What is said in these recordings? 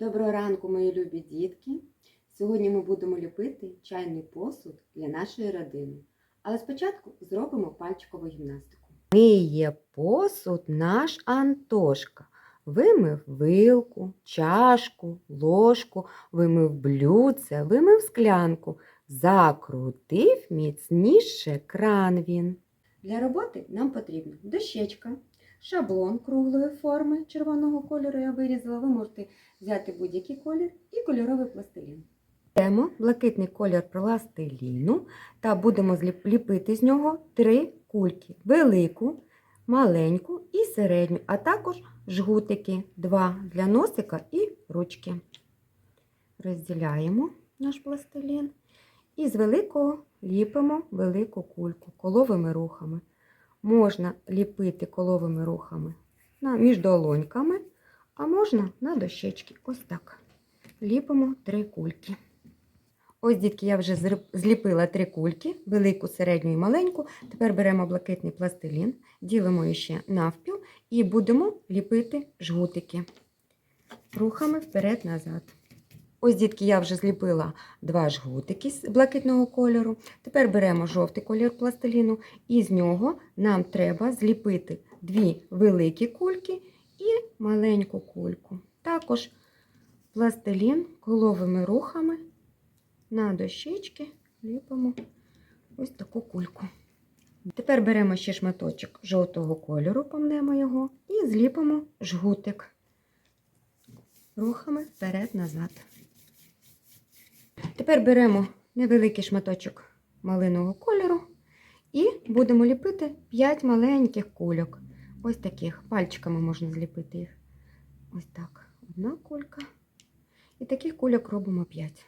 Доброго ранку, мої любі дітки! Сьогодні ми будемо ліпити чайний посуд для нашої родини. Але спочатку зробимо пальчикову гімнастику. Миє посуд наш Антошка. Вимив вилку, чашку, ложку, вимив блюдце, вимив склянку, закрутив міцніше кран він. Для роботи нам потрібна дощечка, шаблон круглої форми червоного кольору я вирізала. Ви можете взяти будь-який колір і кольоровий пластилін. Беремо блакитний колір пластиліну та будемо ліпити з нього три кульки: велику, маленьку і середню, а також жгутики два для носика і ручки. Розділяємо наш пластилін і з великого ліпимо велику кульку коловими рухами. Можна ліпити коловими рухами між долоньками, а можна на дощечки. Ось так. Ліпимо три кульки. Ось, дітки, я вже зліпила три кульки, велику, середню і маленьку. Тепер беремо блакитний пластилін, ділимо її ще навпіл і будемо ліпити жгутики рухами вперед-назад. Ось, дітки, я вже зліпила два жгутики з блакитного кольору. Тепер беремо жовтий колір пластиліну, і з нього нам треба зліпити дві великі кульки і маленьку кульку. Також пластилін коловими рухами на дощечки ліпимо ось таку кульку. Тепер беремо ще шматочок жовтого кольору, помнемо його, і зліпимо жгутик рухами вперед-назад. Тепер беремо невеликий шматочок малинового кольору і будемо ліпити 5 маленьких кульок. Ось таких пальчиками можна зліпити їх. Ось так. Одна кулька. І таких кульок робимо 5.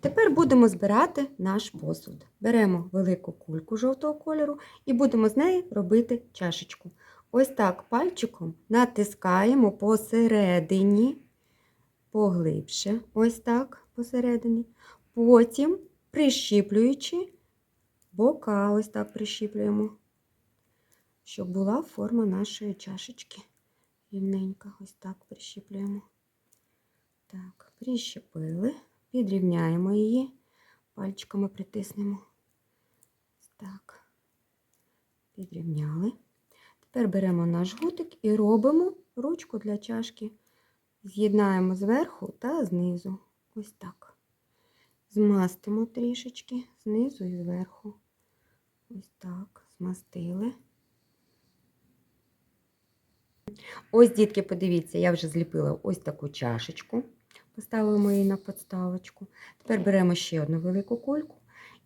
Тепер будемо збирати наш посуд. Беремо велику кульку жовтого кольору і будемо з неї робити чашечку. Ось так пальчиком натискаємо посередині, поглибше, ось так посередині. Потім, прищіплюючи, бока ось так прищіплюємо, щоб була форма нашої чашечки. Рівненька, ось так прищіплюємо. Так, прищепили, підрівняємо її, пальчиками притиснемо. Так, підрівняли. Тепер беремо наш гутик і робимо ручку для чашки. З'єднаємо зверху та знизу. Ось так. Змастимо трішечки знизу і зверху. Ось так, змастили. Ось, дітки, подивіться, я вже зліпила ось таку чашечку. Поставимо її на подставочку. Тепер беремо ще одну велику кульку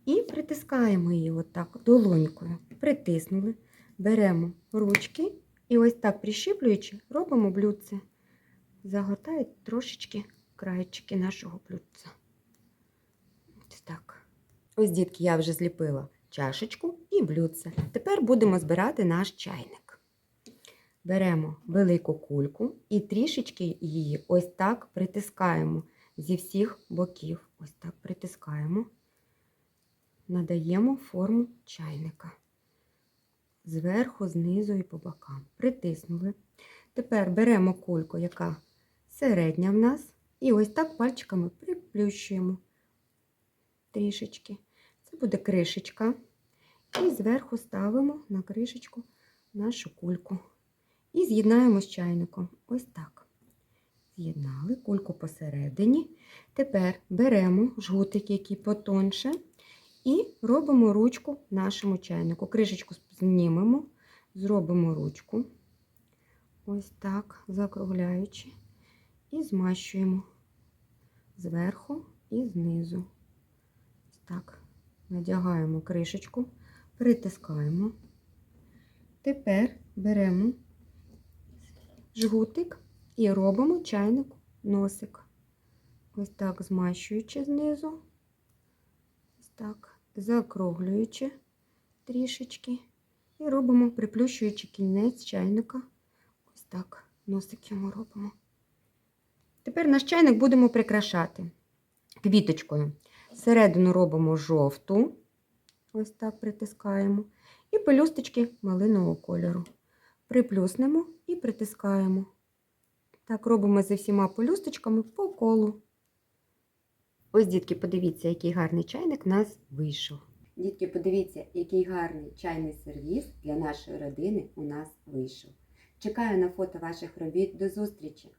і притискаємо її отак долонькою. Притиснули, беремо ручки і ось так прищіплюючи, робимо блюдце. Загортають трошечки краєчки нашого блюдця. Так. Ось, дітки, я вже зліпила чашечку і блюдце. Тепер будемо збирати наш чайник. Беремо велику кульку і трішечки її ось так притискаємо зі всіх боків. Ось так притискаємо, надаємо форму чайника. Зверху, знизу і по бокам. Притиснули. Тепер беремо кульку, яка середня в нас, і ось так пальчиками приплющуємо трішечки. Це буде кришечка. І зверху ставимо на кришечку нашу кульку. І з'єднаємо з чайником. Ось так. З'єднали кульку посередині. Тепер беремо жгутик, який потонше, і робимо ручку нашому чайнику. Кришечку знімемо, зробимо ручку. Ось так, закругляючи, і змащуємо зверху і знизу. Так. Надягаємо кришечку, притискаємо. Тепер беремо жгутик і робимо чайнику носик. Ось так змащуючи знизу, ось так, закруглюючи трішечки. І робимо, приплющуючи кінець чайника. Ось так, носик йому робимо. Тепер наш чайник будемо прикрашати квіточкою. Всередину робимо жовту, ось так притискаємо, і пелюсточки малинового кольору приплюснемо і притискаємо. Так робимо зі всіма пелюсточками по колу. Ось, дітки, подивіться, який гарний чайник у нас вийшов. Дітки, подивіться, який гарний чайний сервіс для нашої родини у нас вийшов. Чекаю на фото ваших робіт. До зустрічі!